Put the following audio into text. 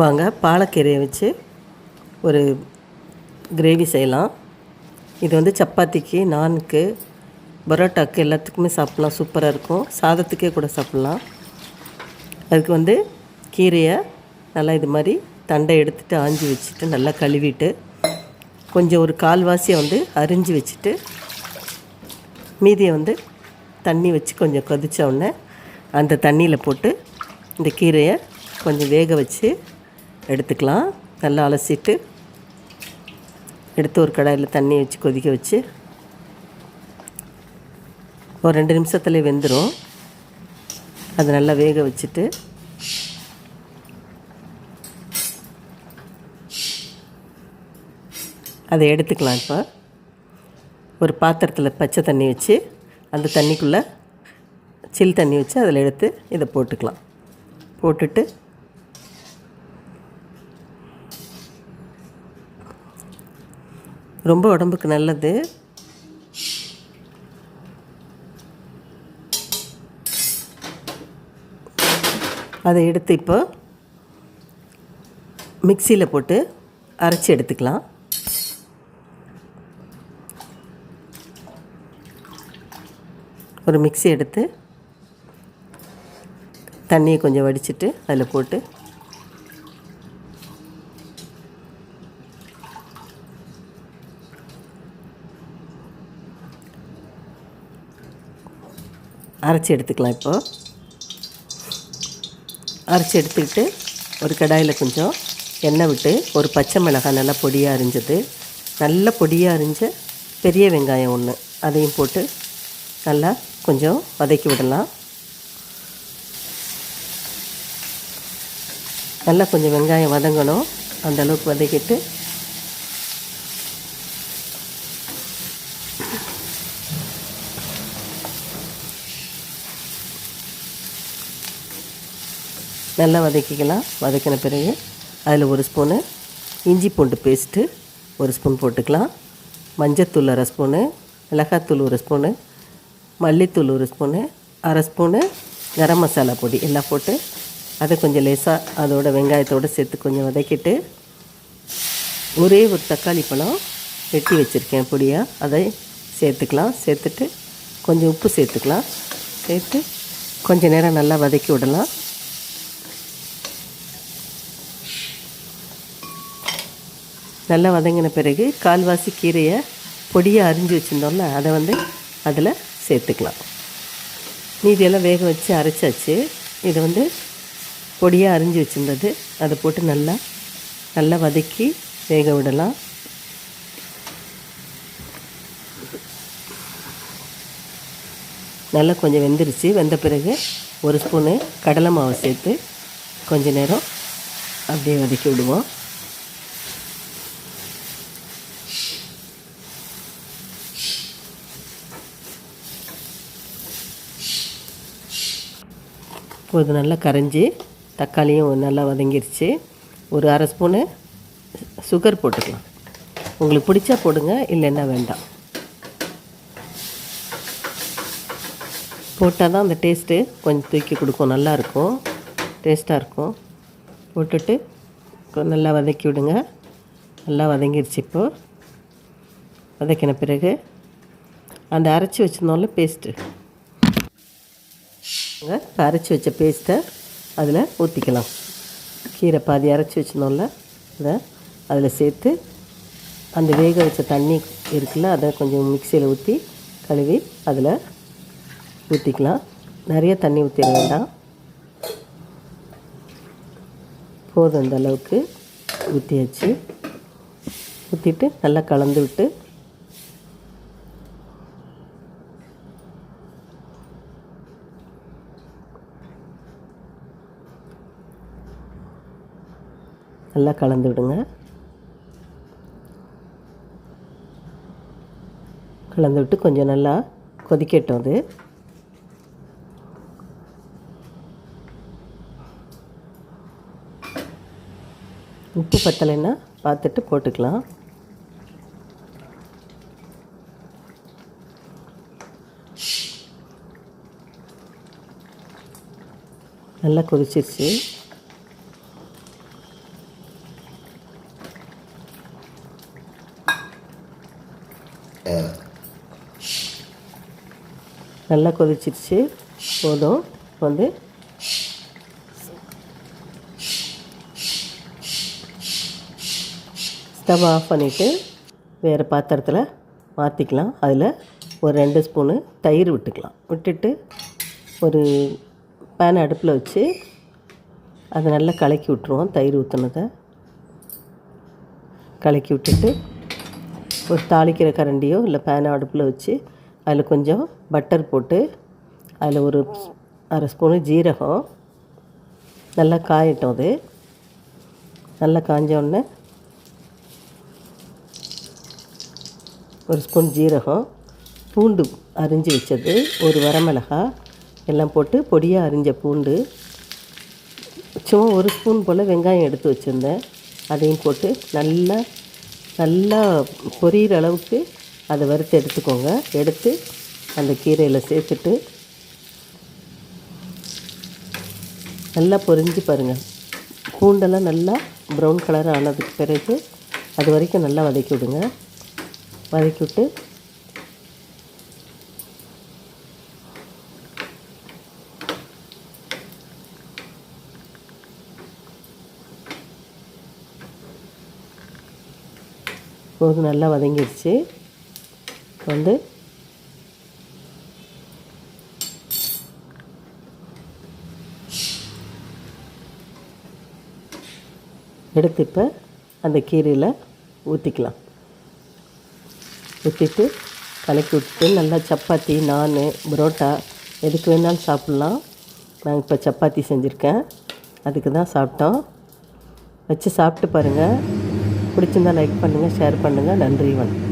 வாங்க. பாலக்கீரையை வச்சு ஒரு கிரேவி செய்யலாம். இது வந்து சப்பாத்திக்கு நானுக்கு பரோட்டாக்கு எல்லாத்துக்குமே சாப்பிட்லாம். சூப்பராக இருக்கும். சாதத்துக்கே கூட சாப்பிட்லாம். அதுக்கு வந்து கீரையை நல்லா இது மாதிரி தண்டை எடுத்துகிட்டு ஆஞ்சி வச்சுட்டு நல்லா கழுவிட்டு கொஞ்சம் ஒரு கால்வாசியை வந்து அரிஞ்சு வச்சுட்டு மீதியை வந்து தண்ணி வச்சு கொஞ்சம் கொதித்த உடனே அந்த தண்ணியில் போட்டு இந்த கீரையை கொஞ்சம் வேக வச்சு எடுத்துக்கலாம். நல்லா அலசிட்டு எடுத்து ஒரு கடாயில் தண்ணியை வச்சு கொதிக்க வச்சு ஒரு ரெண்டு நிமிஷத்துலேயே வெந்துடும் அது நல்லா வேக வச்சுட்டு அதை எடுத்துக்கலாம் இப்போ. ஒரு பாத்திரத்தில் பச்சை தண்ணி வச்சு அந்த தண்ணிக்குள்ளே சில் தண்ணி வச்சு அதில் எடுத்து இதை போட்டுக்கலாம். போட்டுட்டு ரொம்ப உடம்புக்கு நல்லது. அதை எடுத்து இப்போ மிக்சியில் போட்டு அரைச்சி எடுத்துக்கலாம். ஒரு மிக்ஸி எடுத்து தண்ணியை கொஞ்சம் வடிச்சிட்டு அதில் போட்டு அரைச்சி எடுத்துக்கலாம் இப்போது அரைச்சி எடுத்துக்கிட்டு ஒரு கடாயில் கொஞ்சம் எண்ணெய் விட்டு ஒரு பச்சை மிளகாய் நல்லா பொடியாக அரிஞ்சது. நல்ல பொடியாக அரிஞ்ச பெரிய வெங்காயம் ஒன்று அதையும் போட்டு நல்லா கொஞ்சம் வதக்கி விடலாம். நல்லா கொஞ்சம் வெங்காயம் வதங்கணும். அந்த அளவுக்கு வதக்கிட்டு நல்லா வதக்கிக்கலாம். வதக்கின பிறகு அதில் ஒரு ஸ்பூனு இஞ்சி பூண்டு பேஸ்ட்டு ஒரு ஸ்பூன் போட்டுக்கலாம். மஞ்சத்தூள் அரை ஸ்பூனு மிளகாத்தூள் ஒரு ஸ்பூனு மல்லித்தூள் ஒரு ஸ்பூனு அரை ஸ்பூனு கரம் மசாலா பொடி எல்லாம் போட்டு அதை கொஞ்சம் லேசாக அதோட வெங்காயத்தோடு சேர்த்து கொஞ்சம் வதக்கிட்டு ஒரே ஒரு தக்காளி பழம் வெட்டி வச்சுருக்கேன் பொடியாக அதை சேர்த்துக்கலாம். சேர்த்துட்டு கொஞ்சம் உப்பு சேர்த்துக்கலாம். சேர்த்து கொஞ்சம் நேரம் நல்லா வதக்கி விடலாம். நல்லா வதங்கின பிறகு கால்வாசி கீரையை பொடியாக அரிஞ்சு வச்சுருந்தோம்ல அதை வந்து அதில் சேர்த்துக்கலாம். மீதியெல்லாம் வேக வச்சு அரைச்சாச்சு. இதை வந்து பொடியாக அரிஞ்சு வச்சுருந்தது. அதை போட்டு நல்லா நல்லா வதக்கி வேக விடலாம். நல்லா கொஞ்சம் வெந்துருச்சு. வெந்த பிறகு ஒரு ஸ்பூனு கடலை மாவு சேர்த்து கொஞ்சம் நேரம் அப்படியே வதக்கி விடுவோம். இது நல்லா கரைஞ்சி தக்காளியும் நல்லா வதங்கிருச்சு. ஒரு அரை ஸ்பூனு சுகர் போட்டுக்கலாம். உங்களுக்கு பிடிச்சா போடுங்க இல்லைன்னா வேண்டாம். போட்டால் தான் அந்த டேஸ்ட்டு கொஞ்சம் தூக்கி கொடுக்கும். நல்லாயிருக்கும் டேஸ்ட்டாக இருக்கும். போட்டுட்டு நல்லா வதக்கி விடுங்க. நல்லா வதங்கிருச்சு இப்போது வதக்கின பிறகு அந்த அரைச்சி வச்சுருந்தோம்ல பேஸ்ட்டு இப்போ அரைச்சி வச்ச பேஸ்ட்டை அதில் ஊற்றிக்கலாம் கீரை பாதி அரைச்சி வச்சுனோம்ல அதை அதில் சேர்த்து அந்த வேக வச்ச தண்ணி இருக்குல்ல அதை கொஞ்சம் மிக்சியில் ஊற்றி கழுவி அதில் ஊற்றிக்கலாம் நிறைய தண்ணி ஊற்றிட வேண்டாம். போதும் அந்த அளவுக்கு ஊற்றியாச்சு ஊற்றிட்டு நல்லா கலந்து விட்டு நல்லா கலந்து விடுங்க. கலந்து விட்டு கொஞ்சம் நல்லா கொதிக்கட்டும் அது. உப்பு பத்தலைன்னா பார்த்துட்டு போட்டுக்கலாம். நல்லா கொதிச்சிருச்சு. நல்லா கொதிச்சிருச்சு. போதும். வந்து ஸ்டவ் ஆஃப் பண்ணிவிட்டு வேறு பாத்திரத்தில் மாற்றிக்கலாம் அதில் ஒரு ரெண்டு ஸ்பூனு தயிர் விட்டுக்கலாம். விட்டுட்டு ஒரு பேன் அடுப்பில் வச்சு அதை நல்லா கலக்கி விட்டுருவோம் தயிர் ஊற்றுனதை கலக்கி விட்டுட்டு ஒரு தாளிக்கிற கரண்டியோ இல்லை பேனை அடுப்பில் வச்சு அதில் கொஞ்சம் பட்டர் போட்டு அதில் ஒரு அரை ஸ்பூனு ஜீரகம். நல்லா காயட்டும் அது. நல்லா காஞ்ச உடனே ஒரு ஸ்பூன் ஜீரகம். பூண்டு அரிஞ்சு வச்சது ஒரு வரமிளகா எல்லாம் போட்டு பொடியாக அரிஞ்ச பூண்டு. சும்மா ஒரு ஸ்பூன் போல் வெங்காயம் எடுத்து வச்சுருந்தேன். அதையும் போட்டு நல்லா நல்லா பொரியிற அளவுக்கு அதை வறுத்து எடுத்துக்கோங்க. எடுத்து அந்த கீரையில் சேர்த்துட்டு நல்லா பொரிஞ்சு பாருங்கள் பூண்டெல்லாம் நல்லா ப்ரௌன் கலர் ஆனதுக்கு பிறகு அது வரைக்கும் நல்லா வதக்கி விடுங்க. வதக்கி விட்டு இப்போது நல்லா வதங்கிடுச்சு. வந்து எடுத்து இப்போ அந்த கீரையில் ஊற்றிக்கலாம் ஊற்றிட்டு கலக்கி விட்டுட்டு நல்லா சப்பாத்தி நான் புரோட்டா எதுக்கு வேணாலும் சாப்பிட்லாம். நான் இப்போ சப்பாத்தி செஞ்சுருக்கேன். அதுக்கு தான் சாப்பிட்டோம். வச்சு சாப்பிட்டு பாருங்கள் பிடிச்சிருந்தா லைக் பண்ணுங்கள் ஷேர் பண்ணுங்கள் நன்றி வணக்கம்.